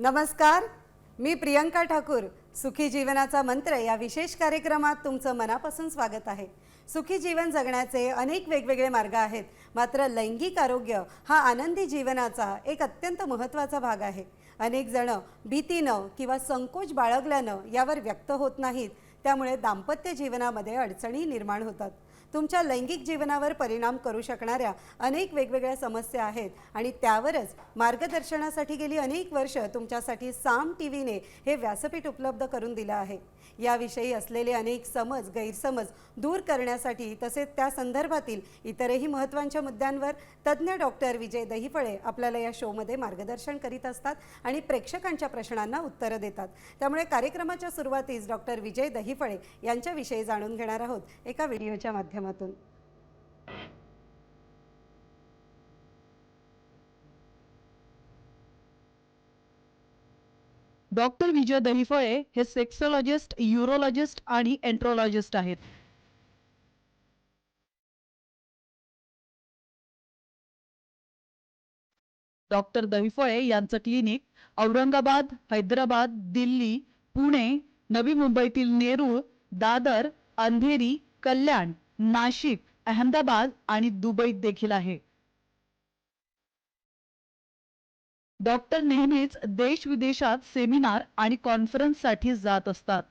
नमस्कार मी प्रियंका ठाकूर. सुखी जीवनाचा मंत्र या विशेष कार्यक्रमात तुमचं मनापासून स्वागत आहे. सुखी जीवन जगण्याचे अनेक वेगवेगळे मार्ग आहेत. मात्र लैंगिक आरोग्य हा आनंदी जीवनाचा एक अत्यंत महत्त्वाचा भाग आहे. अनेक जण भीतीनं किंवा संकोच बाळगल्यानं यावर व्यक्त होत नाहीत. त्यामुळे दाम्पत्य जीवनामध्ये अडचणी निर्माण होतात. तुमच्या लैंगिक जीवनावर परिणाम करू शकणाऱ्या अनेक वेगवेगळ्या समस्या आहेत. आणि त्यावरच मार्गदर्शनासाठी गेली अनेक वर्ष तुमच्यासाठी साम टी व्हीने हे व्यासपीठ उपलब्ध करून दिलं आहे. याविषयी असलेले अनेक समज गैरसमज दूर करण्यासाठी तसेच त्या संदर्भातील इतरही महत्त्वाच्या मुद्द्यांवर तज्ज्ञ डॉक्टर विजय दहिफळे आपल्याला या शोमध्ये मार्गदर्शन करीत असतात आणि प्रेक्षकांच्या प्रश्नांना उत्तरं देतात. त्यामुळे कार्यक्रमाच्या सुरुवातीस डॉक्टर विजय दहिफळे यांच्याविषयी जाणून घेणार आहोत एका व्हिडिओच्या माध्यमातून. डॉक्टर विजय दहिफळे हे सेक्सोलॉजिस्ट युरोलॉजिस्ट आणि एंट्रोलॉजिस्ट आहेत. डॉक्टर दहिफळे यांचं क्लिनिक औरंगाबाद हैदराबाद दिल्ली पुणे नवी मुंबईतील नेरूळ दादर अंधेरी कल्याण नाशिक अहमदाबाद आणि दुबईत देखील आहे. डॉक्टर नेहमीच देश विदेशात सेमिनार आणि कॉन्फरन्ससाठी जात असतात.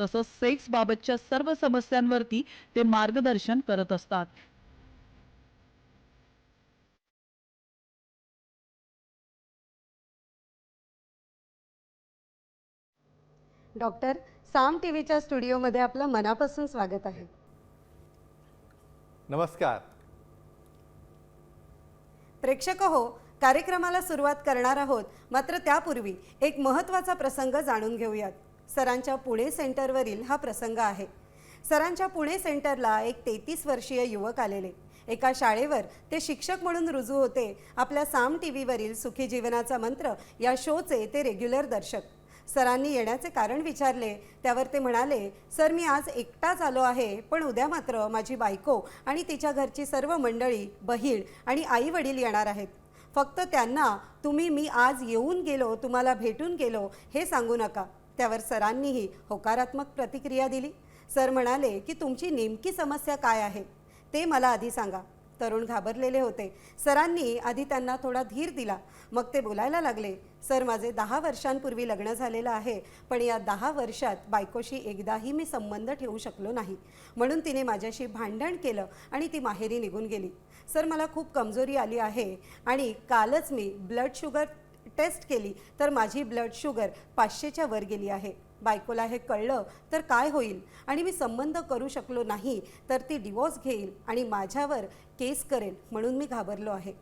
तसंच सेक्स बाबतच्या सर्व समस्यांवरती ते मार्गदर्शन करत असतात. डॉक्टर साम टी व्हीच्या स्टुडिओमध्ये आपलं मनापासून स्वागत आहे. नमस्कार. प्रेक्षक हो कार्यक्रमाला सुरुवात करणार आहोत. मात्र त्यापूर्वी एक महत्त्वाचा प्रसंग जाणून घेऊयात. सरांच्या पुणे सेंटरवरील हा प्रसंग आहे. सरांच्या पुणे सेंटरला एक तेहतीस वर्षीय युवक आलेले. एका शाळेवर ते शिक्षक म्हणून रुजू होते. आपल्या साम टी व्हीवरील सुखी जीवनाचा मंत्र या शोचे ते रेग्युलर दर्शक. सरांनी येण्याचे कारण विचारले. त्यावर ते म्हणाले सर मी आज एकटाच आलो आहे पण उद्या मात्र माझी बायको आणि तिच्या घरची सर्व मंडळी बहीण आणि आई वडील येणार आहेत. फक्त त्यांना तुम्ही मी आज येऊन गेलो तुम्हाला भेटून गेलो हे सांगू नका. त्यावर सरांनीही होकारात्मक प्रतिक्रिया दिली. सर म्हणाले की तुमची नेमकी समस्या काय आहे? ते मला आधी सांगा. तरुण घाबरलेले होते. सरांनी आधी त्यांना थोडा धीर दिला. मग ते बोलायला लागले सर माझे दहा वर्षांपूर्वी लग्न झालेलं आहे पण या दहा वर्षात बायकोशी एकदाही मी संबंध ठेवू शकलो नाही. म्हणून तिने माझ्याशी भांडण केलं आणि ती माहेरी निघून गेली. सर मला खूप कमजोरी आली आहे आणि कालच मी ब्लड शुगर टेस्ट केली तर माझी ब्लड शुगर पाचशेच्या वर गेली आहे. बायकोला हे कळलं तर काय होईल? आणि मी संबंध करू शकलो नाही तर ती डिवोर्स घेईल आणि माझ्यावर केस करेल म्हणून मी घाबरलो आहे.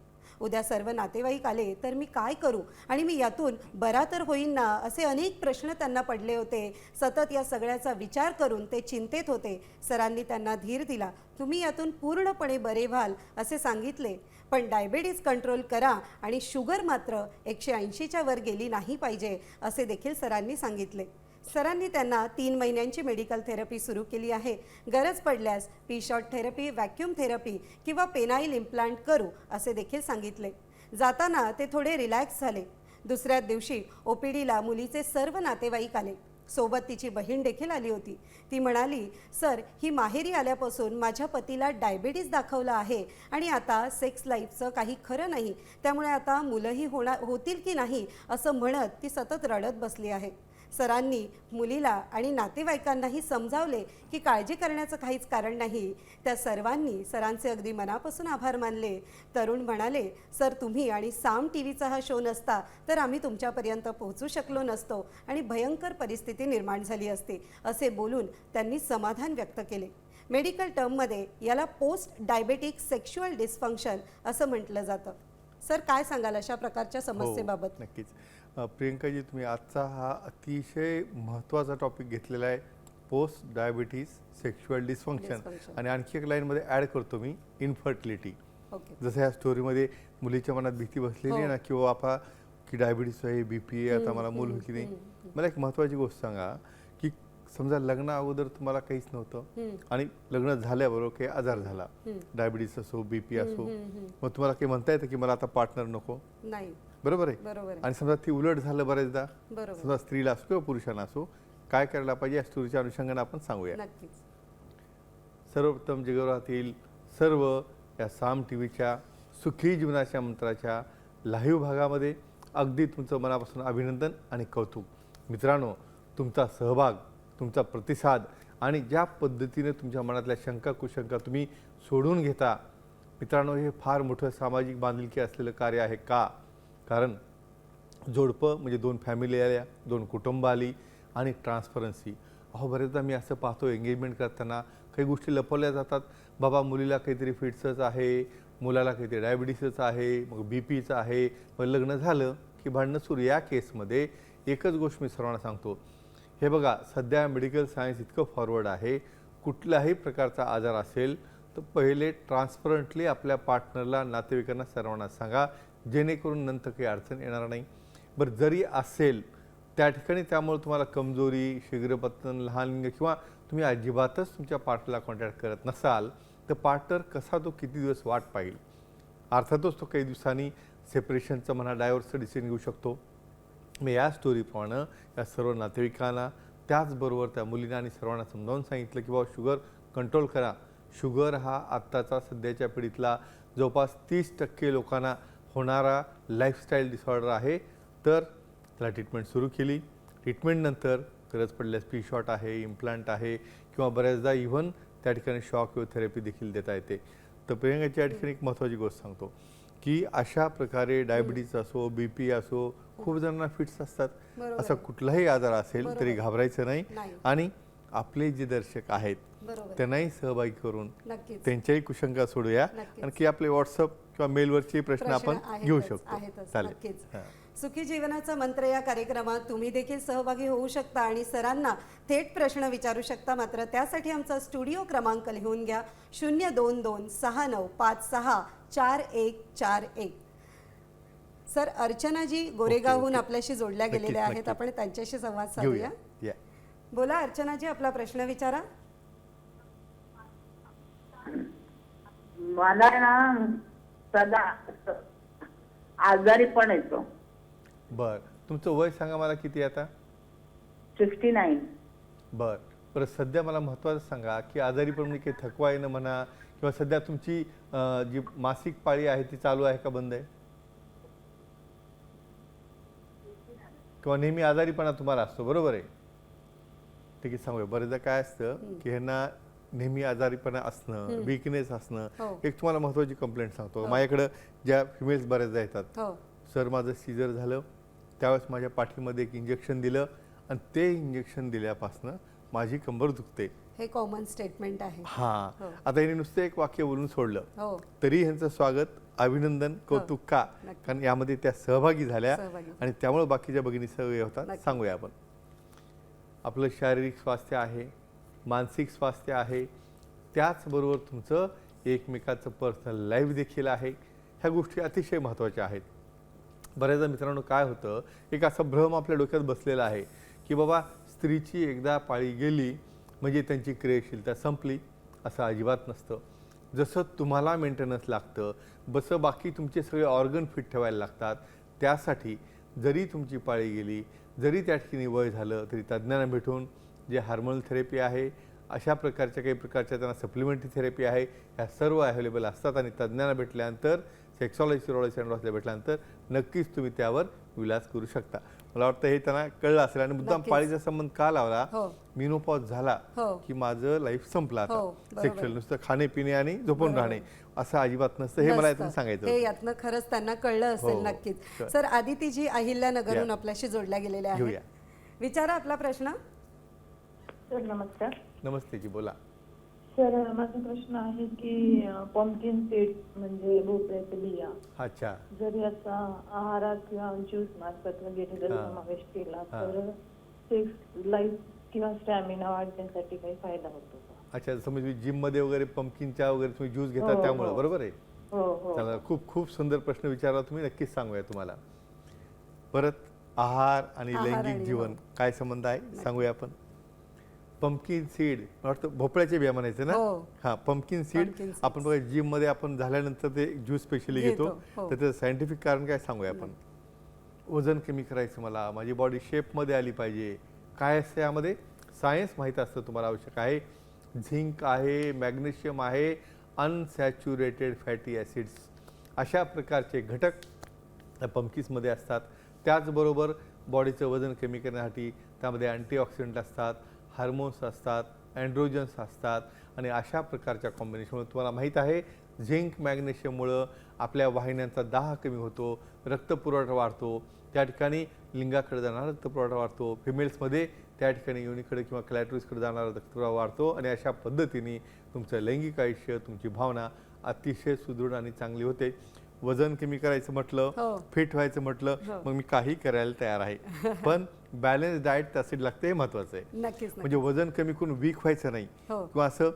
उद्या सर्व नातेवाईक आले तर मी काय करू? आणि मी यातून बरा तर होईन ना? असे अनेक प्रश्न त्यांना पडले होते. सतत या सगळ्याचा विचार करून ते चिंतेत होते. सरांनी त्यांना धीर दिला तुम्ही यातून पूर्णपणे बरे व्हाल असे सांगितले. पण डायबेटीज कंट्रोल करा आणि शुगर मात्र एकशे ऐंशीच्या वर गेली नाही पाहिजे असे देखील सरांनी सांगितले. सरांनी त्यांना तीन महिन्यांची मेडिकल थेरपी सुरू केली आहे. गरज पडल्यास P shot therapy vacuum therapy किंवा पेनाईल इम्प्लांट करू असे देखील सांगितले. जाताना ते थोडे रिलॅक्स झाले. दुसऱ्या दिवशी ओ पी डीला मुलीचे सर्व नातेवाईक आले. सोबत तिची बहीण देखील आली होती. ती म्हणाली सर ही माहेरी आल्यापासून माझ्या पतीला डायबेटीज दाखवलं आहे आणि आता सेक्स लाईफचं काही खरं नाही. त्यामुळे आता मुलंही होणार होतील की नाही असं म्हणत ती सतत रडत बसली आहे. सरांनी मुलीला आणि नातेवाईकांनाही समजावले की काळजी करण्याचं काहीच कारण नाही. त्या सर्वांनी सरांचे अगदी मनापासून आभार मानले. तरुण म्हणाले सर तुम्ही आणि साम टी व्हीचा हा शो नसता तर आम्ही तुमच्यापर्यंत पोहोचू शकलो नसतो आणि भयंकर परिस्थिती निर्माण झाली असते असे बोलून त्यांनी समाधान व्यक्त केले. मेडिकल टर्ममध्ये याला पोस्ट डायबेटिक सेक्शुअल डिस्फंक्शन असं म्हटलं जातं. सर काय सांगाल अशा प्रकारच्या समस्येबाबत? हो, नक्कीच. अ, प्रियंकाजी तुम्ही आजचा हा अतिशय महत्त्वाचा टॉपिक घेतलेला आहे पोस्ट डायबिटीज सेक्शुअल डिस्फंक्शन. आणि आणखी एक लाईनमध्ये ॲड करतो मी इन्फर्टिलिटी जसं ह्या स्टोरीमध्ये मुलीच्या मनात भीती बसलेली आहे ना की बाबा की डायबिटीस आहे बी पी आहे आता मला मूल की नाही. मला एक महत्त्वाची गोष्ट सांगा की समजा लग्ना अगोदर तुम्हाला काहीच नव्हतं आणि लग्न झाल्याबरोबर काही आजार झाला. डायबिटीस असो बीपी असो. हम्म, हम्म, मग तुम्हाला काही म्हणता येतं की मला आता पार्टनर नको? नाही. बरोबर आहे? आणि समजा ती उलट झालं बरोबर. समजा स्त्रीला असो किंवा पुरुषांना असो काय करायला पाहिजे या स्टोरीच्या अनुषंगाने आपण सांगूया. सर्वप्रथम जगभरातील सर्व या साम टी व्हीच्या सुखी जीवनाच्या मंत्राच्या लाईव्ह भागामध्ये अगदी तुमचं मनापासून अभिनंदन आणि कौतुक. मित्रांनो तुमचा सहभाग तुमचा प्रतिसाद आणि ज्या पद्धतीने तुमच्या मनातल्या शंका कुशंका तुम्ही सोडून घेता मित्रांनो हे फार मोठं सामाजिक बांधिलकी असलेलं कार्य आहे का? कारण जोडपं म्हणजे दोन फॅमिली आल्या दोन कुटुंब आली आणि ट्रान्सपरन्सी अहो बरेचदा मी असं पाहतो एंगेजमेंट करताना काही गोष्टी लपवल्या जातात. बाबा मुलीला काहीतरी फिट्सच आहे मुलाला काहीतरी डायबिटीसच आहे मग बी पीचं आहे. मग लग्न झालं की भांडणं सुरू. या केसमध्ये एकच गोष्ट मी सर्वांना सांगतो. हे बघा सध्या मेडिकल सायन्स इतकं फॉरवर्ड आहे. कुठलाही प्रकारचा आजार असेल तर पहिले ट्रान्सपरंटली आपल्या पार्टनरला नातेवाईकांना सर्वांना सांगा. जेणेकरून नंतर काही अडचण येणार नाही. बरं जरी असेल त्या ठिकाणी त्यामुळे तुम्हाला कमजोरी शीघ्रपतन लहान लिंग किंवा तुम्ही अजिबातच तुमच्या पार्टनरला कॉन्टॅक्ट करत नसाल तर पार्टनर कसा तो किती दिवस वाट पाहिल? अर्थातच तो काही दिवसांनी सेपरेशनचं म्हणा डायव्हर्सचं डिसिजन घेऊ शकतो. मी या स्टोरीप्रमाणे या सर्व नातेवाईकांना त्याचबरोबर त्या मुलींना आणि सर्वांना समजावून सांगितलं की बाबा शुगर कंट्रोल करा. शुगर हा आत्ताचा सध्याच्या पिढीतला जवळपास तीस टक्के लोकांना होणारा लाईफस्टाईल डिसऑर्डर आहे. तर त्याला ट्रीटमेंट सुरू केली. ट्रीटमेंटनंतर गरज पडल्यास पी शॉट आहे इम्प्लांट आहे किंवा बऱ्याचदा इव्हन त्या ठिकाणी शॉक किंवा थेरपी देखील देता येते. तर प्रियंकाची या ठिकाणी एक महत्त्वाची गोष्ट सांगतो की अशा प्रकारे डायबिटीज असो बी पी असो खूप जणांना फिट्स असतात. असा कुठलाही आजार असेल तरी. घाबरायचं नाही. आणि आपले जे दर्शक आहेत त्यांनाही सहभागी करून त्यांच्याही कुशंका सोडूया. आणखी आपले व्हॉट्सअप किंवा मेलवरचे प्रश्न आपण घेऊ शकतो. चालेल. सुखी जीवनाचा मंत्र या कार्यक्रमात तुम्ही देखील सहभागी होऊ शकता आणि सरांना थेट प्रश्न विचारू शकता. मात्र त्यासाठी आमचा स्टुडिओ क्रमांक लिहून घ्या. शून्य दोन दोन सहा नऊ पाच सहा चार एक चार एक. सर अर्चनाजी गोरेगावहून. आपल्याशी जोडल्या गेलेल्या आहेत. आपण त्यांच्याशी संवाद साधूया. बोला अर्चनाजी आपला प्रश्न विचारा. मला ना सदा आजारी पण येतो. बर. तुमचं वय सांगा मला किती आता? Sixty nine. बर. बरं सध्या मला महत्त्वाचं सांगा की आजारी पण म्हणजे काही थकवा येणं म्हणा किंवा सध्या तुमची अं, जी मासिक पाळी आहे ती चालू आहे का बंद आहे? किंवा नेहमी आजारीपणा तुम्हाला असतो बरोबर आहे? ठीक आहे सांगूया. बरेचदा काय असतं की ह्यांना नेहमी आजारीपणा असणं विकनेस असणं हो. एक तुम्हाला महत्त्वाची कंप्लेंट सांगतो. माझ्याकडं ज्या फिमेल्स बऱ्याचदा येतात. हो. सर माझं सीझर झालं. त्यावेळेस माझ्या पाठीमध्ये एक इंजेक्शन दिलं आणि ते इंजेक्शन दिल्यापासनं माझी कंबर दुखते. हे कॉमन स्टेटमेंट आहे. हां. हो. आता यांनी नुसतं एक वाक्य बोलून सोडलं. हो. तरी ह्यांचं स्वागत अभिनंदन कौतुक का. कारण यामध्ये त्या सहभागी झाल्या. आणि त्यामुळे बाकीच्या भगिनी सहभागी होतात. सांगूया आपण. आपलं शारीरिक स्वास्थ्य आहे. मानसिक स्वास्थ्य आहे. त्याचबरोबर तुमचं एकमेकाचं पर्सनल लाईफ देखील आहे. ह्या गोष्टी अतिशय महत्त्वाच्या आहेत. बऱ्याचदा मित्रांनो काय होतं एक असा भ्रम आपल्या डोक्यात बसलेला आहे की बाबा स्त्रीची एकदा पाळी गेली म्हणजे त्यांची क्रियाशीलता संपली असं अजिबात नसतं. जसं तुम्हाला मेंटेनन्स लागतं बसं बाकी तुमचे सगळे ऑर्गन फिट ठेवायला लागतात त्यासाठी जरी तुमची पाळी गेली जरी त्या ठिकाणी वय झालं तरी तज्ज्ञांना भेटून जे हार्मोनल थेरपी आहे अशा प्रकारच्या काही प्रकारच्या त्यांना सप्लिमेंटरी थेरपी आहे ह्या सर्व अवेलेबल असतात आणि तज्ज्ञांना भेटल्यानंतर सेक्सॉलॉजी सिरोलॉजी सेंटर भेटल्यानंतर नक्कीच तुम्ही त्यावर विलास करू शकता मला वाटतं हे त्यांना कळलं असेल आणि मुद्दाम. पाळीचा संबंध का लावला हो मिनोपॉज झाला हो. की माझं लाईफ संपलं आता हो. सेक्शुअल नुसतं खाणे पिणे आणि झोपून. राहणे असं अजिबात नसतं हे मला यातून. सांगायचं हे. यातनं खरंच त्यांना कळलं असेल हो, नक्कीच सर आदितीजी अहिल्यानगरहून या. आपल्याशी जोडल्या गेलेल्या. आहेत विचारा आपला प्रश्न सर नमस्कार. नमस्ते जी बोला. सर माझा प्रश्न आहे की पम्पकिन सीड म्हणजे भोपळ्याच्या बिया. अच्छा. जरी असा आहारात किंवा ज्यूस मार्फत वगैरे जर हा. समावेश केला. तर सेक्स लाईफ किंवा स्टॅमिना वाढण्यासाठी काही फायदा होतो का? अच्छा जसं म्हणजे जिममध्ये वगैरे पंपकिनच्या वगैरे तुम्ही ज्यूस घेता हो, त्यामुळे हो. बरोबर आहे? हो हो. चला खूप खूप सुंदर प्रश्न विचारला तुम्ही नक्कीच सांगूया तुम्हाला. परत आहार आणि आहार लैंगिक आणि जीवन. काय संबंध आहे? सांगूया आपण. पंपकिन सीड वाटतं भोपळ्याचे बिया म्हणायचे ना? हो. हा पंपकिन सीड Pumpkin seeds. आपण बघा जिममध्ये आपण झाल्यानंतर ते ज्यूस स्पेशली घेतो, घेतो. हो. तर त्याचं सायंटिफिक कारण काय सांगूया आपण? वजन कमी करायचं मला माझी बॉडी शेपमध्ये आली पाहिजे. काय असतं यामध्ये? सायन्स माहीत असतं तुम्हाला आवश्यक आहे. झिंक आहे मॅग्नेशियम आहे अनसॅच्युरेटेड फॅटी ॲसिड्स अशा प्रकारचे घटक त्या पंपकिन्समध्ये असतात. त्याचबरोबर बॉडीचं वजन कमी करण्यासाठी त्यामध्ये अँटीऑक्सिडंट असतात. हार्मोन्स असतात अँड्रोजन्स असतात आणि अशा प्रकारच्या कॉम्बिनेशनमुळे तुम्हाला माहीत आहे झिंक मॅग्नेशियममुळं आपल्या वाहिन्यांचा दाह कमी होतो रक्तपुरवठा वाढतो त्या ठिकाणी लिंगाकडे जाणारा रक्तपुरवठा वाढतो फिमेल्समध्ये त्या ठिकाणी युनिकडे किंवा क्लॅटोरिसकडे जाणारा रक्तपुरवठा वाढतो आणि अशा पद्धतीने तुमचं लैंगिक आयुष्य तुमची भावना अतिशय सुदृढ आणि चांगली होते. वजन कमी करायचं म्हटलं हो. फिट व्हायचं म्हटलं हो. मग मी काही करायला तयार आहे पण बॅलन्स डाएट त्यासाठी लागतं हे महत्वाचं आहे नक्कीच म्हणजे वजन कमी करून वीक व्हायचं नाही हो. किंवा असं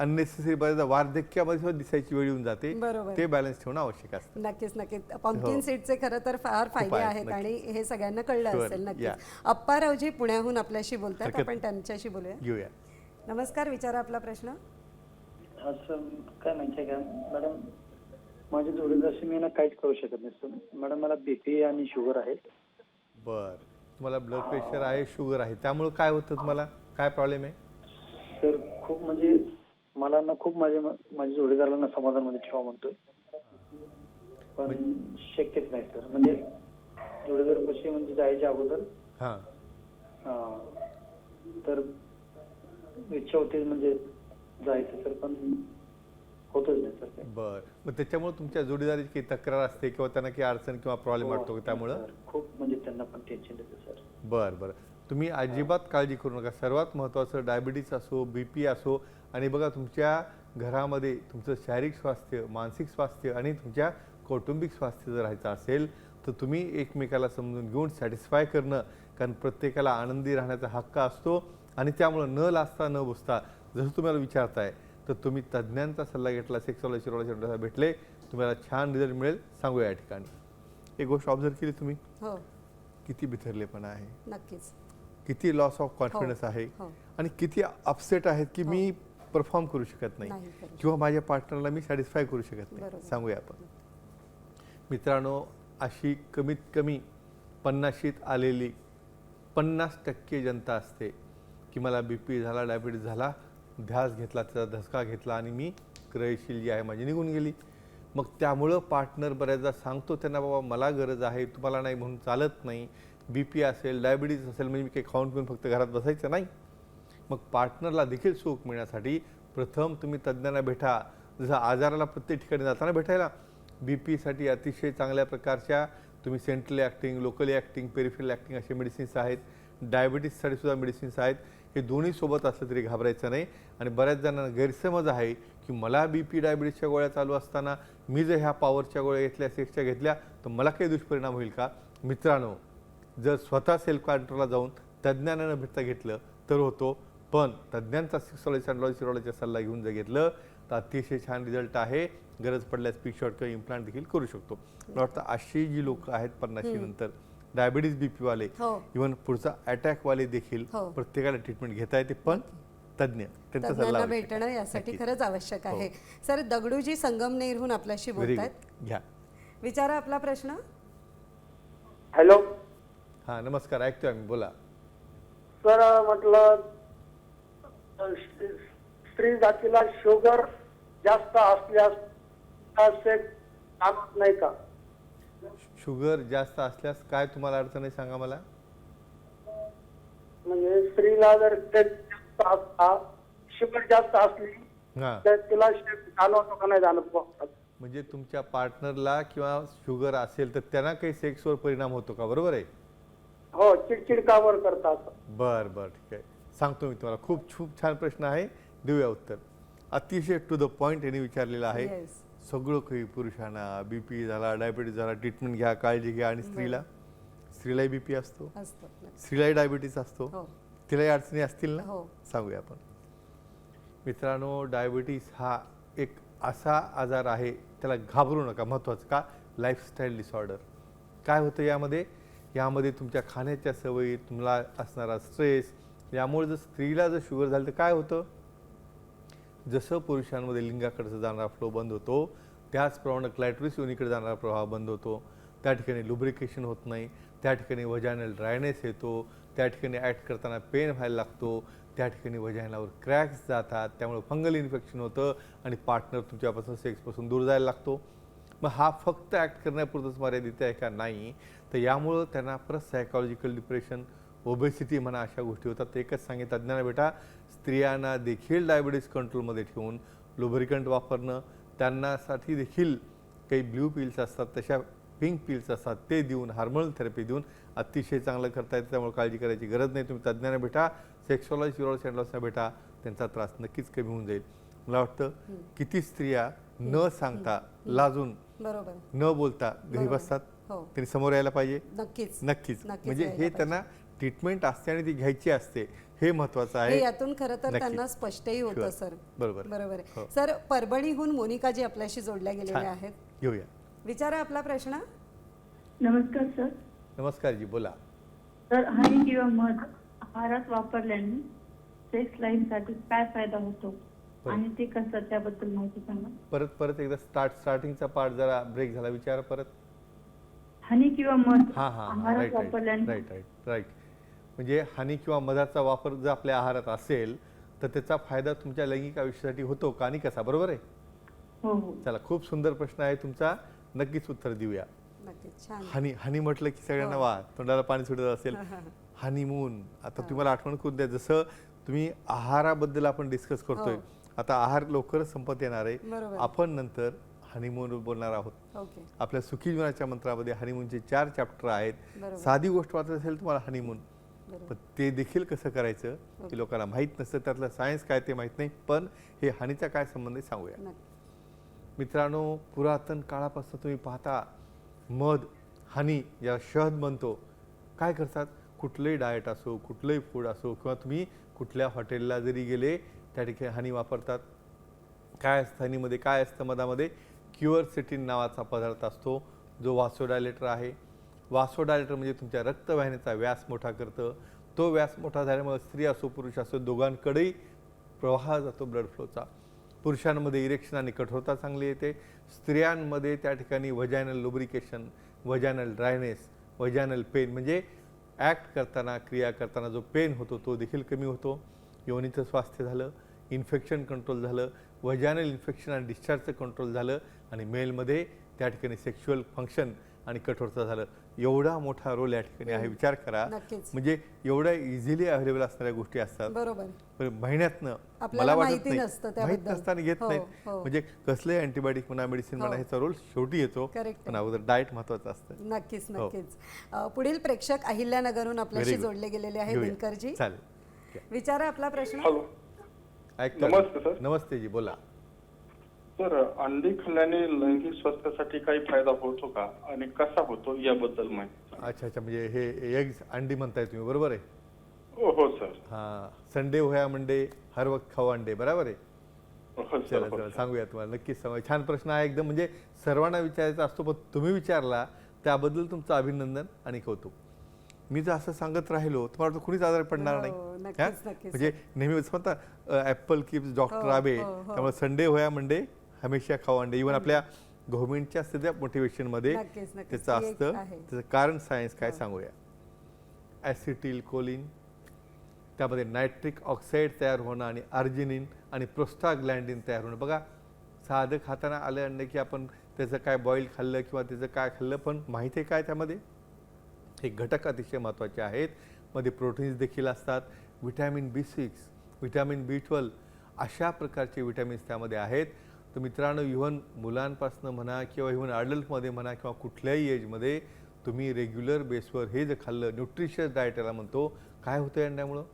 अननेसेसरी बऱ्याचदा वार्धक्यामध्ये सुद्धा दिसायची वेळ येऊन जाते बरोबर. ते बॅलन्स ठेवणं आवश्यक असतं नक्कीच नक्कीच पंपकिन हो. सीडचे खरं तर फार फायदे आहेत, आणि. हे सगळ्यांना कळलं असेल नक्कीच yeah. अप्पारावजी पुण्याहून आपल्याशी बोलतात आपण त्यांच्याशी बोलूया घेऊया नमस्कार विचारा आपला प्रश्न असं काय माहितीये का मॅडम माझी जोडीदाराशी मी ना काहीच करू शकत नाही. सर मॅडम मला बीपी आणि शुगर आहे. बर. तुम्हाला ब्लड प्रेशर आहे शुगर आहे. त्यामुळे काय होतं तुम्हाला? काय प्रॉब्लेम आहे? तर खूप म्हणजे मला ना खूप माझ्या माझ्या जोडीदाराला ना समाधानमध्ये ठेवा म्हणतोय. पण शक्यच नाही सर म्हणजे जोडीदार कशी म्हणजे जायच्या अगोदर. हां. अं, तर इच्छा होती म्हणजे जायचं सर पण होतच नाही सर बर. मग त्याच्यामुळे तुमच्या जोडीदाराची काही तक्रार असते किंवा त्यांना काही अडचण किंवा प्रॉब्लेम वाटतो का त्यामुळं? सर, खूप म्हणजे त्यांना पण टेन्शन येतं सर. बर बर. तुम्ही अजिबात काळजी करू नका. सर्वात महत्त्वाचं डायबिटीस असो बी पी असो आणि बघा तुमच्या घरामध्ये तुमचं शारीरिक स्वास्थ्य मानसिक स्वास्थ्य आणि तुमच्या कौटुंबिक स्वास्थ्य जर राहायचं असेल तर तुम्ही एकमेकाला समजून घेऊन सॅटिस्फाय करणं कारण प्रत्येकाला आनंदी राहण्याचा हक्क असतो आणि त्यामुळं न लाजता न बुसता जसं तुम्हाला विचारताय तर तुम्ही तज्ज्ञांचा सल्ला घेतला सेक्सॉलॉजी रोलॉजी भेटले. तुम्हाला छान रिझल्ट मिळेल. सांगूया या ठिकाणी. एक गोष्ट ऑब्झर्व केली तुम्ही? हो. किती बिथरलेपणा आहे. नक्कीच. किती लॉस ऑफ कॉन्फिडन्स आहे. हो. आणि किती अपसेट आहेत की मी परफॉर्म करू शकत नाही. किंवा माझ्या पार्टनरला मी सॅटिस्फाय करू शकत नाही. सांगूया आपण. मित्रांनो अशी कमीत कमी पन्नाशीत आलेली पन्नास टक्के जनता असते की मला बी पी झाला डायबिटीस झाला ध्यास घेतला त्याचा धसका घेतला आणि मी क्रयशील जी आहे माझी निघून गेली. मग त्यामुळं पार्टनर बऱ्याचदा सांगतो त्यांना बाबा मला गरज आहे तुम्हाला नाही म्हणून चालत नाही. बी पी असेल डायबिटीज असेल म्हणजे मी काही खाऊन पिऊन फक्त घरात बसायचं नाही. मग पार्टनरला देखील सुख मिळण्यासाठी प्रथम तुम्ही तज्ज्ञांना भेटा. जसं आजाराला प्रत्येक ठिकाणी जाताना भेटायला. बी पीसाठी अतिशय चांगल्या प्रकारच्या तुम्ही central acting locally acting peripheral acting असे मेडिसिन्स आहेत. डायबिटीजसाठी सुद्धा मेडिसिन्स आहेत. हे दोन्ही सोबत असलं तरी घाबरायचं नाही. आणि बऱ्याच जणांना गैरसमज आहे की मला बी पी डायबिटीसच्या गोळ्या चालू असताना मी जर ह्या पॉवरच्या गोळ्या घेतल्या सेक्सच्या घेतल्या तर मला काही दुष्परिणाम होईल का? मित्रांनो जर स्वतः सेल्फ कंट्रोलला जाऊन तज्ज्ञांना भेटता घेतलं तर होतो. पण तज्ज्ञांचा सिक्सॉलॉजी अँड्रॉलॉजी सिरोलॉजीचा सल्ला घेऊन जर घेतलं तर अतिशय छान रिझल्ट आहे. गरज पडल्यास पी शॉट किंवा इम्प्लांट देखील करू शकतो. मला वाटतं अशी जी लोक आहेत पन्नाशी नंतर डायबिटीस बीपी वाले हो. इव्हन पुढचा अटॅक वाले देखील हो. प्रत्येकाला ट्रीटमेंट घेता येते पण तज्ज्ञ त्यांचा सल्ला आहे. भेटणं यासाठी. खरंच आवश्यक आहे हो. सर दगडूजी संगमनेरहून आपल्याशी good. घ्या विचारा आपला प्रश्न हॅलो हा नमस्कार ऐकतोय आम्ही बोला सर म्हटलं स्त्री जातीला शुगर जास्त असल्यास नाही का शुगर जास्त असल्यास काय तुम्हाला अडचण आहे सांगा मला? म्हणजे स्त्रीला जर सेक्स जास्त शुगर जास्त असली हा. तर तिला सेक्स जाणवतो का नाही जाणवत बुवा? म्हणजे तुमच्या पार्टनरला किंवा शुगर असेल तर त्यांना काही सेक्सवर परिणाम होतो का? बरोबर आहे? हो चिडचिड कावर करता असं बर बर ठीक आहे. सांगतो मी तुम्हाला. खूप खूप छान प्रश्न आहे. देऊया उत्तर. अतिशय टू द पॉइंट यांनी विचारलेला आहे. Yes. सगळं काही पुरुषांना बीपी झाला डायबिटीस झाला ट्रीटमेंट घ्या काळजी घ्या. आणि स्त्रीला स्त्रीलाही बीपी असतो. असतं. स्त्रीलाही डायबिटीस असतो. हो. तिलाही अडचणी असतील ना? हो. सांगूया आपण. मित्रांनो डायबिटीस हा एक असा आजार आहे त्याला घाबरू नका. महत्त्वाचं का? लाईफस्टाईल डिसऑर्डर काय होतं यामध्ये? यामध्ये तुमच्या खाण्याच्या सवयी तुम्हाला असणारा स्ट्रेस यामुळे जर स्त्रीला जर शुगर झालं तर काय होतं? जसं पुरुषांमध्ये लिंगाकडचं जाणारा फ्लो बंद होतो त्याचप्रमाणे क्लॅटरिस युनिकडे जाणारा प्रवाह बंद होतो. त्या ठिकाणी लुब्रिकेशन होत नाही त्या ठिकाणी वजायनल ड्रायनेस येतो त्या ठिकाणी ॲक्ट करताना पेन व्हायला लागतो त्या ठिकाणी वजायनावर क्रॅक्स जातात त्यामुळे फंगल इन्फेक्शन होतं आणि पार्टनर तुमच्यापासून सेक्सपासून दूर जायला लागतो. मग हा फक्त ॲक्ट करण्यापुरतंच मर्यादित आहे का? नाही. तर यामुळं त्यांना परत सायकॉलॉजिकल डिप्रेशन ओबेसिटी म्हणा अशा गोष्टी होतात. ते एकच सांगितलं तज्ज्ञांना बेटा स्त्रियांना देखील डायबिटीस कंट्रोलमध्ये ठेवून लुब्रिकंट वापरणं त्यांनासाठी देखील काही ब्ल्यू पिल्स असतात तशा पिंक पिल्स असतात ते देऊन हार्मोनल थेरपी देऊन अतिशय चांगलं करता येतं. त्यामुळे काळजी करायची गरज नाही. तुम्ही तज्ज्ञांना भेटा सेक्सॉलॉजी युरोलॉजी अँडलॉसना भेटा त्यांचा त्रास नक्कीच कमी होऊन जाईल. मला वाटतं किती स्त्रिया न सांगता लाजून बरोबर. न बोलता घरी. बसतात. हो. त्यांनी समोर यायला पाहिजे. नक्कीच. नक्कीच. म्हणजे हे. त्यांना ट्रीटमेंट असते आणि ती घ्यायची असते हे महत्वाचं हे आहे यातून खरं तर. त्यांना स्पष्टही होतं. सर. बरोबर. बरोबर हो. आहे सर परभणीहून मोनिका जी आपल्याशी जोडल्या. गेलेल्या आहेत. घेऊया. विचारा आपला प्रश्न. नमस्कार सर. नमस्कार जी बोला. सर हनी किंवा मध आहारात वापरल्याने सेक्स लाईफसाठी काय फायदा होतो. आणि ते कसं त्याबद्दल माहिती सांगा. परत परत एकदा स्टार्ट स्टार्टिंगचा पार्ट जरा ब्रेक झाला विचार परत. हनी किंवा मध हा हा आहारात राईट राईट वापरल्याने. राईट राईट राईट म्हणजे हानी किंवा मधाचा वापर जर आपल्या आहारात असेल तर त्याचा फायदा तुमच्या लैंगिक आयुष्यासाठी होतो का आणि कसा? बरोबर आहे? हो हो. चला खूप सुंदर प्रश्न आहे तुमचा. नक्कीच उत्तर देऊया. हनी हनी म्हटलं की सगळ्यांना हो. वा तोंडाला पाणी सुटत असेल. हनीमून. आता तुम्हाला आठवण करून द्या. जसं तुम्ही आहाराबद्दल आपण डिस्कस करतोय. आता आहार लवकरच संपत येणार आहे. आपण नंतर हनीमून बोलणार आहोत. आपल्या सुखी जीवनाच्या मंत्रामध्ये हनीमूनचे चार चॅप्टर आहेत. साधी गोष्ट वाटत असेल तुम्हाला हनीमून. पण ते देखील कसं करायचं. की लोकांना माहीत नसतं त्यातलं सायन्स काय ते माहीत नाही पण हे हानीचा काय संबंध आहे सांगूया. मित्रांनो पुरातन काळापासून तुम्ही पाहता मध हनी याला शहद म्हणतो काय करतात? कुठलंही डाएट असो कुठलंही फूड असो किंवा तुम्ही कुठल्या हॉटेलला जरी गेले त्या ठिकाणी हनी वापरतात. काय असतं हनीमध्ये? काय असतं मधामध्ये? क्युअरसिटीन नावाचा पदार्थ असतो जो वासोडायलेटर आहे. वासोडायलेटर म्हणजे तुमच्या रक्तवाहिनीचा व्यास मोठा करतं. तो व्यास मोठा झाल्यामुळे स्त्री असो पुरुष असो दोघांकडेही प्रवाह जातो ब्लड फ्लोचा पुरुषांमध्ये इरेक्शन आणि कठोरता चांगली येते. स्त्रियांमध्ये त्या ठिकाणी vaginal lubrication vaginal dryness vaginal pain म्हणजे ॲक्ट करताना क्रिया करताना जो पेन होतो तो देखील कमी होतो. योनीचं स्वास्थ्य झालं इन्फेक्शन कंट्रोल झालं वजायनल इन्फेक्शन आणि डिस्चार्जचं कंट्रोल झालं आणि मेलमध्ये त्या ठिकाणी सेक्शुअल फंक्शन आणि कठोरता झालं एवढा मोठा रोल या ठिकाणी आहे विचार करा. म्हणजे एवढ्या इझिली अवेलेबल असणाऱ्या गोष्टी असतात बरोबर पण महिन्यातनं मला वाटत माहिती नाही नसतं माहीत त्याबद्दल. नसताना घेत हो, नाहीत हो. म्हणजे कसले अँटीबायोटिक म्हणा मेडिसिन म्हणा हो. ह्याचा रोल शेवटी येतो पण आहे. अगोदर डाएट महत्वाचं असतं नक्कीच हो. नक्कीच पुढील प्रेक्षक अहिल्यानगरहून आपल्याशी. जोडले गेलेले आहेत घेऊया. दिनकरजी चालेल विचारा आपला प्रश्न. नमस्ते जी बोला सर अंडी खाल्ल्याने लैंगिक स्वास्थ्यासाठी काही फायदा होतो का आणि कसा होतो याबद्दल माहिती. अच्छा अच्छा म्हणजे हे एग्स अंडी म्हणताय तुम्ही बरोबर आहे हो हो सर हा संडे होया मंडे हर वक्त खाऊ अंडे बरोबर आहे हो सर चला हो, चला सर. सांगूया तुम्हाला नक्कीच सांगूया छान प्रश्न आहे एकदम म्हणजे सर्वांना विचारायचा असतो पण तुम्ही विचारला त्याबद्दल तुमचं अभिनंदन आणि कौतुक मी जर असं सांगत राहिलो तुम्हाला वाटतं कुणीच आजारी पडणार हो, नाही नक्कीच, हा? नक्कीच. म्हणजे नेहमी म्हणतात ऍपल किप्स डॉक्टर हो, आबे हो, हो. त्यामुळे संडे होया मंडे हमेशा खाऊ अंडे इव्हन आपल्या गव्हर्नमेंटच्या सध्या मोटिवेशनमध्ये नक्कीच, नक्कीच. त्याचं ती एक असतं. आहे. त्याचं कारण सायन्स काय. सांगूया? ॲसिटिल कोलिन त्यामध्ये नायट्रिक ऑक्साईड तयार होणं आणि अर्जिनिन आणि प्रोस्टाग्लँडिन तयार होणं. बघा साधं खाताना आलं अंडे की आपण त्याचं काय बॉईल खाल्लं किंवा त्याचं काय खाल्लं पण माहिती आहे काय त्यामध्ये? हे घटक अतिशय महत्त्वाचे आहेत. मध्ये प्रोटीन्स देखील असतात. Vitamin B six vitamin B twelve अशा प्रकारचे विटॅमिन्स त्यामध्ये आहेत. तर मित्रांनो इव्हन मुलांपासनं म्हणा किंवा इव्हन अडल्टमध्ये म्हणा किंवा कुठल्याही एजमध्ये तुम्ही रेग्युलर बेसवर हे जे खाल्लं न्यूट्रिशियस डाएट याला म्हणतो काय होतं या अंड्यामुळं?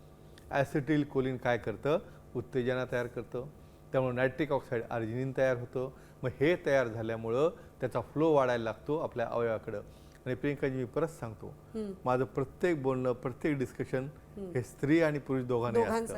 ॲसिटिल कोलिन काय करतं? उत्तेजना तयार करतं. त्यामुळं नायट्रिक ऑक्साईड आर्जिनिन तयार होतं. मग हे तयार झाल्यामुळं त्याचा फ्लो वाढायला लागतो आपल्या अवयवाकडं. आणि प्रियंकाजी मी परत सांगतो माझं प्रत्येक बोलणं प्रत्येक डिस्कशन हे स्त्री आणि पुरुष दोघांनी असतं,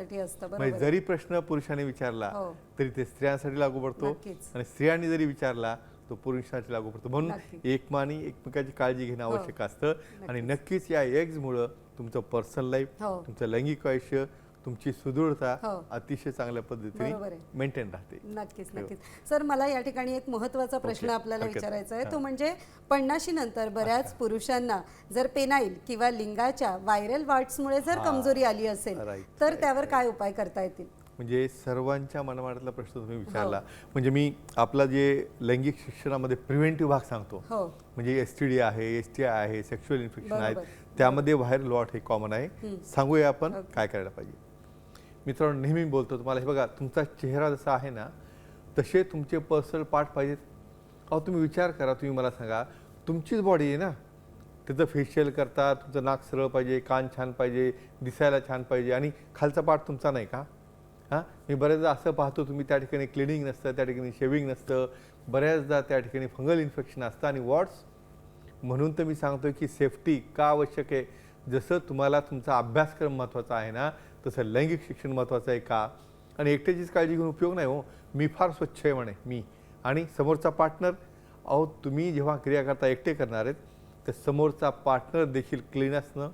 म्हणजे. जरी प्रश्न पुरुषाने विचारला हो. तरी ते स्त्रियांसाठी लागू पडतो. आणि स्त्रियांनी जरी विचारला तो पुरुषांसाठी लागू पडतो म्हणून. एकमानी एकमेकाची काळजी घेणं आवश्यक असतं आणि नक्कीच या एग्जमुळं तुमचं पर्सनल लाईफ हो. तुमचं लैंगिक आयुष्य तुमची सुदृढता हो. अतिशय चांगल्या पद्धतीने. मेंटेन राहते. नक्कीच नक्कीच. सर मला या ठिकाणी एक महत्त्वाचा प्रश्न आपल्याला. विचारायचा आहे. तो हां. म्हणजे पन्नाशी नंतर बऱ्याच पुरुषांना जर पेनाईल किंवा लिंगाच्या व्हायरल वाट्समुळे जर हां. कमजोरी आली असेल तर त्यावर. काय उपाय करता येतील? म्हणजे सर्वांच्या मनामाडातला प्रश्न तुम्ही विचारला. हो. म्हणजे मी आपला जे लैंगिक शिक्षणामध्ये प्रिव्हेंटिव्ह भाग सांगतो. हो. म्हणजे एस टी डी आहे एस टी आय आहे सेक्शुअल इन्फेक्शन आहेत. त्यामध्ये व्हायरल लॉट हे कॉमन आहे. सांगूया आपण काय करायला पाहिजे. मित्रांनो नेहमी बोलतो तुम्हाला हे बघा तुमचा चेहरा जसा आहे ना तसे तुमचे पर्सनल पार्ट पाहिजेत. अहो तुम्ही विचार करा तुम्ही मला सांगा तुमचीच बॉडी आहे ना. त्याचं फेशियल करता तुमचं नाक सरळ पाहिजे कान छान पाहिजे दिसायला छान पाहिजे आणि खालचा पार्ट तुमचा नाही का? हां? मी बऱ्याचदा असं पाहतो तुम्ही त्या ठिकाणी क्लिनिंग नसतं त्या ठिकाणी शेविंग नसतं बऱ्याचदा त्या ठिकाणी फंगल इन्फेक्शन असतं आणि वॉट्स म्हणून तर मी सांगतो की सेफ्टी का आवश्यक आहे? जसं तुम्हाला तुमचा अभ्यासक्रम महत्त्वाचा आहे ना तसं लैंगिक शिक्षण महत्त्वाचं आहे का? आणि एकट्याचीच काळजी घेऊन उपयोग नाही हो. मी फार स्वच्छ आहे म्हणे मी. आणि समोरचा पार्टनर अहो तुम्ही जेव्हा क्रिया करता एकटे करणार आहेत तर समोरचा पार्टनर देखील क्लीन असणं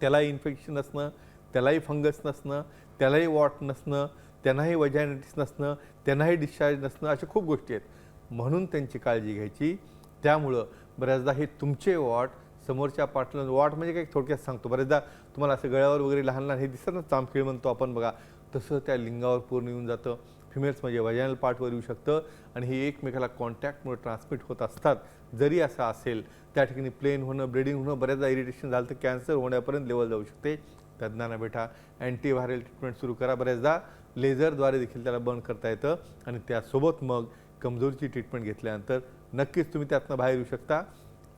त्यालाही इन्फेक्शन असणं त्यालाही फंगस नसणं त्यालाही वॉट नसणं त्यांनाही वजायनिटीस नसणं त्यांनाही डिस्चार्ज नसणं अशा खूप गोष्टी आहेत. म्हणून त्यांची काळजी घ्यायची. त्यामुळं बऱ्याचदा हे तुमचे वॉट समोरच्या पार्टनर वॉट म्हणजे काही थोडक्यात सांगतो. बऱ्याचदा तुम्हाला असं गळ्यावर वगैरे लहान लहान हे दिसतं ना चामखीळ म्हणतो आपण बघा तसं त्या लिंगावर पूर्ण येऊन जातं. फिमेल्स म्हणजे वजायनल पार्टवर येऊ शकतं आणि हे एकमेकाला कॉन्टॅक्टमुळे ट्रान्समिट होत असतात. जरी असं असेल त्या ठिकाणी प्लेन होणं ब्लिडिंग होणं बऱ्याचदा इरिटेशन झालं तर कॅन्सर होण्यापर्यंत लेवल जाऊ शकते. तज्ज्ञांना भेटा अँटीव्हायरल ट्रीटमेंट सुरू करा बऱ्याचदा. लेझरद्वारे देखील त्याला बंद करता येतं आणि त्यासोबत मग कमजोरीची ट्रीटमेंट घेतल्यानंतर नक्कीच तुम्ही त्यातनं बाहेर येऊ शकता.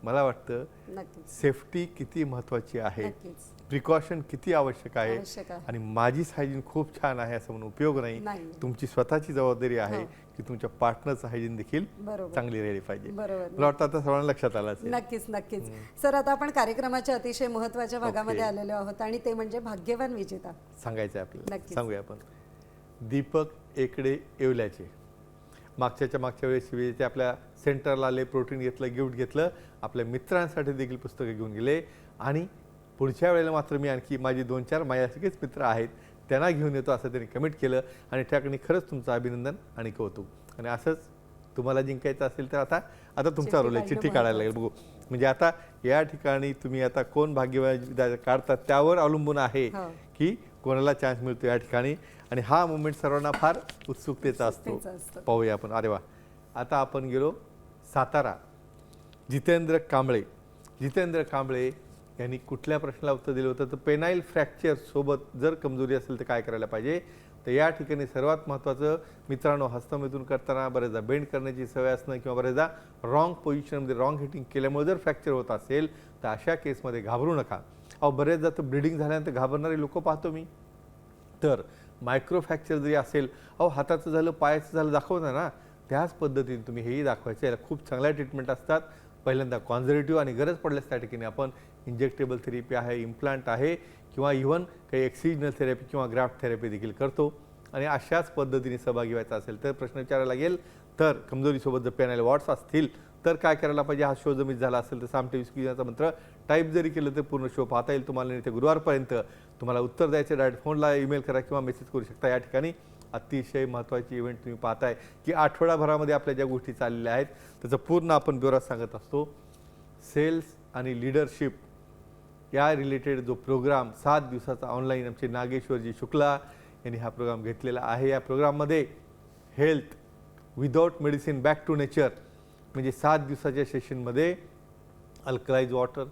मला वाटतं सेफ्टी किती महत्त्वाची आहे प्रिकॉशन किती आवश्यक आहे. आणि माझीच हायजीन खूप छान आहे असं म्हणून उपयोग नाही. तुमची स्वतःची जबाबदारी आहे हो. की तुमच्या पार्टनरचं हायजीन देखील. चांगली राहिली पाहिजे. मला वाटतं आता सर्वांना लक्षात आलं असेल नक्कीच नक्कीच सर आता आपण कार्यक्रमाच्या अतिशय महत्त्वाच्या भागामध्ये. आलेलो आहोत आणि ते म्हणजे भाग्यवान विजेता सांगायचं आहे आपल्याला. सांगूया आपण दीपक एकडे येवल्याचे मागच्याच्या मागच्या वेळेस विजेते आपल्या सेंटरला आले प्रोटीन घेतलं गिफ्ट घेतलं आपल्या मित्रांसाठी देखील पुस्तकं घेऊन गेले. आणि पुढच्या वेळेला मात्र मी आणखी माझी दोन चार माझ्यासारखेच मित्र आहेत त्यांना घेऊन येतो असं त्यांनी कमिट केलं. आणि त्या ठिकाणी खरंच तुमचं अभिनंदन आणि कौतुक. आणि असंच तुम्हाला जिंकायचं असेल तर आता आता तुमचा रोल आहे चिठ्ठी काढायला लागेल. बघू. म्हणजे आता या ठिकाणी तुम्ही आता कोण भाग्यवान काढतात त्यावर अवलंबून आहे हो. की कोणाला चान्स मिळतो या ठिकाणी. आणि हा मुवमेंट सर्वांना फार उत्सुकतेचा असतो. पाहूया आपण. अरे वा. आता आपण गेलो सातारा. जितेंद्र कांबळे. जितेंद्र कांबळे यांनी कुठल्या प्रश्नाला उत्तर दिलं होतं? तर पेनाईल फ्रॅक्चरसोबत जर कमजोरी असेल तर काय करायला पाहिजे? तर या ठिकाणी सर्वात महत्त्वाचं मित्रांनो हस्तमेतून करताना बरेचदा बेंड करण्याची सवय असणं किंवा बरेचदा रॉंग पोझिशनमध्ये रॉंग हिटिंग केल्यामुळे जर फ्रॅक्चर होत असेल तर अशा केसमध्ये घाबरू नका. अहो बरेचदा तर ब्लिडिंग झाल्यानंतर घाबरणारे लोक पाहतो मी. तर मायक्रो फ्रॅक्चर जरी असेल अहो हाताचं झालं पायाचं झालं दाखवता ना. त्याच पद्धतीने तुम्ही हेही दाखवायचं याला खूप चांगल्या ट्रीटमेंट असतात. पहिल्यांदा कॉन्झर्वेटिव्ह आणि गरज पडल्यास त्या ठिकाणी आपण इंजेक्टेबल थेरपी आहे इम्प्लांट आहे किंवा इव्हन काही एक्सिजनल थेरपी किंवा ग्राफ्ट थेरपी देखील करतो. आणि अशाच पद्धतीने सहभागी व्हायचा असेल तर प्रश्न विचारायला लागेल तर कमजोरीसोबत जर पॅनल वॉट्स असतील तर काय करायला पाहिजे? हा शो जमीत झाला असेल तर सामटे विस्किजाचा मंत्र टाईप जरी केलं तर पूर्ण शो पाहता येईल तुम्हाला. येत्या गुरुवारपर्यंत तुम्हाला उत्तर द्यायचं डायरेक्ट फोनला ईमेल करा किंवा मेसेज करू शकता या ठिकाणी. अतिशय महत्त्वाची इव्हेंट तुम्ही पाहताय की आठवडाभरामध्ये आपल्या ज्या गोष्टी चाललेल्या आहेत त्याचं पूर्ण आपण ब्युरा सांगत असतो. सेल्स आणि लिडरशिप या रिलेटेड जो प्रोग्राम सात दिवसाचा ऑनलाईन आमचे नागेश्वरजी शुक्ला यांनी हा प्रोग्राम घेतलेला आहे. या प्रोग्राममध्ये health without medicine back to nature म्हणजे सात दिवसाच्या सेशनमध्ये अल्कलाइज वॉटर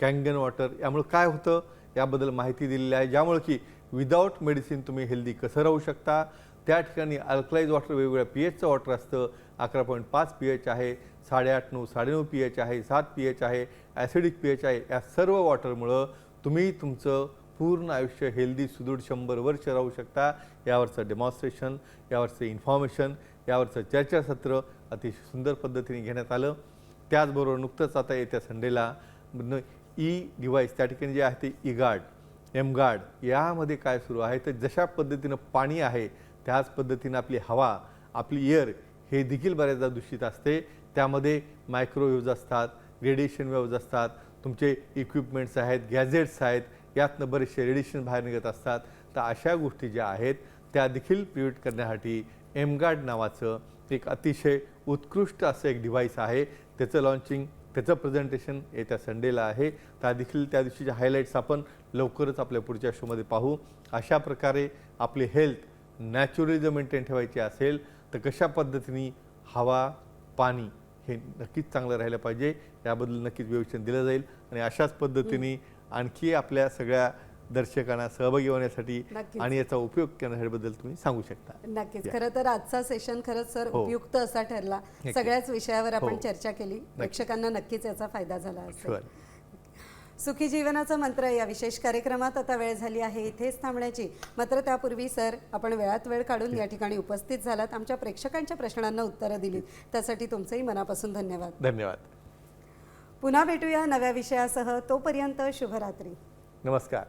कँगन वॉटर यामुळे काय होतं? याबद्दल माहिती दिलेली आहे ज्यामुळे की विदाऊट मेडिसिन तुम्ही हेल्दी कसं राहू शकता? त्या ठिकाणी अल्कलाईज वॉटर वेगवेगळ्या पी एचचं वॉटर असतं. अकरा पॉईंट पाच पी एच आहे साडेआठ नऊ साडेनऊ पी एच आहे सात पी एच आहे ॲसिडिक पी एच आहे. या सर्व वॉटरमुळं तुम्ही तुमचं पूर्ण आयुष्य हेल्दी सुदृढ शंभर वर्ष राहू शकता. यावरचं डेमॉन्स्ट्रेशन यावरचं इन्फॉर्मेशन यावरचं चर्चासत्र अतिशय सुंदर पद्धतीने घेण्यात आलं. त्याचबरोबर नुकतंच आता येत्या संडेला ई डिव्हाइस त्या ठिकाणी जे आहे ते ई गार्ड एम गार्ड यामध्ये काय सुरू आहे? तर जशा पद्धतीनं पाणी आहे त्याच पद्धतीनं आपली हवा आपली एअर हे देखील बऱ्याचदा दूषित असते. त्यामध्ये मायक्रोवेव्ज असतात रेडिएशन वेव्ज असतात तुमचे इक्विपमेंट्स आहेत गॅजेट्स आहेत यातनं बरेचसे रेडिएशन बाहेर निघत असतात. तर अशा गोष्टी ज्या आहेत त्या देखील प्रिव्हेंट करण्यासाठी एमगार्ड नावाचं एक अतिशय उत्कृष्ट असं एक डिव्हाइस आहे. त्याचं लॉन्चिंग त्याचं प्रेझेंटेशन येत्या संडेला आहे. त्या देखील त्या दिवशीचे हायलाईट्स आपण लवकरच आपल्या पुढच्या शोमध्ये पाहू. अशा प्रकारे आपली हेल्थ नॅचरली जर मेंटेन ठेवायची असेल तर कशा पद्धतीने हवा पाणी हे नक्कीच चांगलं राहिलं पाहिजे याबद्दल नक्कीच विवेचन दिलं जाईल आणि अशाच पद्धतीने आणखी आपल्या सगळ्या दर्शकांना सहभागी होण्यासाठी. आणि याचा उपयोग करण्याबद्दल तुम्ही सांगू शकता नक्कीच. खरं तर आजचा सेशन खरंच सर हो. उपयुक्त असा ठरला. सगळ्याच विषयावर आपण हो. चर्चा केली प्रेक्षकांना नक्कीच याचा फायदा झाला असेल सुखी जीवनाचा मंत्र या विशेष कार्यक्रमात आता वेळ झाली आहे. इथेच थांबण्याची. मात्र त्यापूर्वी सर आपण वेळात वेळ काढून या ठिकाणी उपस्थित झालात. आमच्या प्रेक्षकांच्या प्रश्नांना उत्तरं दिली. त्यासाठी तुमचंही मनापासून धन्यवाद. धन्यवाद. पुन्हा भेटूया नव्या विषयासह. तोपर्यंत शुभरात्री. नमस्कार.